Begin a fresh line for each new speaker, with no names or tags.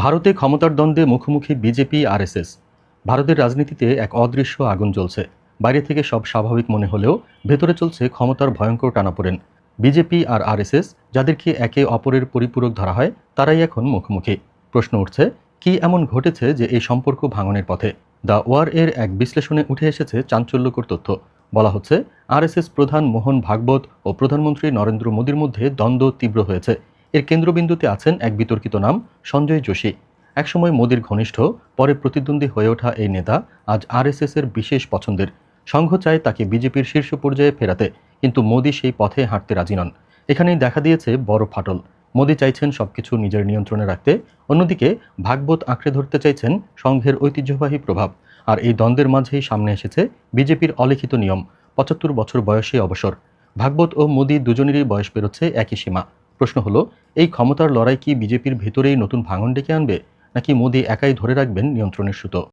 ভারতে ক্ষমতার দ্বন্দ্বে মুখোমুখি বিজেপি, আরএসএস। ভারতের রাজনীতিতে এক অদৃশ্য আগুন জ্বলছে। বাইরে থেকে সব স্বাভাবিক মনে হলেও ভেতরে চলছে ক্ষমতার ভয়ঙ্কর টানাপোড়েন। বিজেপি আর আরএসএস, যাদেরকে একে অপরের পরিপূরক ধরা হয়, তারাই এখন মুখোমুখি। প্রশ্ন উঠছে, কি এমন ঘটেছে যে এই সম্পর্ক ভাঙনের পথে? দ্য ওয়ার এর এক বিশ্লেষণে উঠে এসেছে চাঞ্চল্যকর তথ্য। বলা হচ্ছে, আরএসএস প্রধান মোহন ভাগবত ও প্রধানমন্ত্রী নরেন্দ্র মোদীর মধ্যে দ্বন্দ্ব তীব্র হয়েছে। এর কেন্দ্রবিন্দুতে আছেন এক বিতর্কিত নাম, সঞ্জয় যোশী। একসময় মোদীর ঘনিষ্ঠ, পরে প্রতিদ্বন্দ্বী হয়ে ওঠা এই নেতা আজ আরএসএস এর বিশেষ পছন্দের। সংঘ চায় তাকে বিজেপির শীর্ষ পর্যায়ে ফেরাতে, কিন্তু মোদী সেই পথে হাঁটতে রাজি নন। এখানেই দেখা দিয়েছে বড় ফাটল। মোদী চাইছেন সবকিছু নিজের নিয়ন্ত্রণে রাখতে, অন্যদিকে ভাগবত আঁকড়ে ধরতে চাইছেন সংঘের ঐতিহ্যবাহী প্রভাব। আর এই দ্বন্দ্বের মাঝেই সামনে এসেছে বিজেপির অলিখিত নিয়ম, পঁচাত্তর বছর বয়সে অবসর। ভাগবত ও মোদী দুজনেরই বয়স পেরোচ্ছে একই সীমা। প্রশ্ন হলো, এই ক্ষমতার লড়াই কি বিজেপির ভেতরেই নতুন ভাঙন ডেকে আনবে, নাকি মোদী একাই ধরে রাখবেন নিয়ন্ত্রণের সুতো?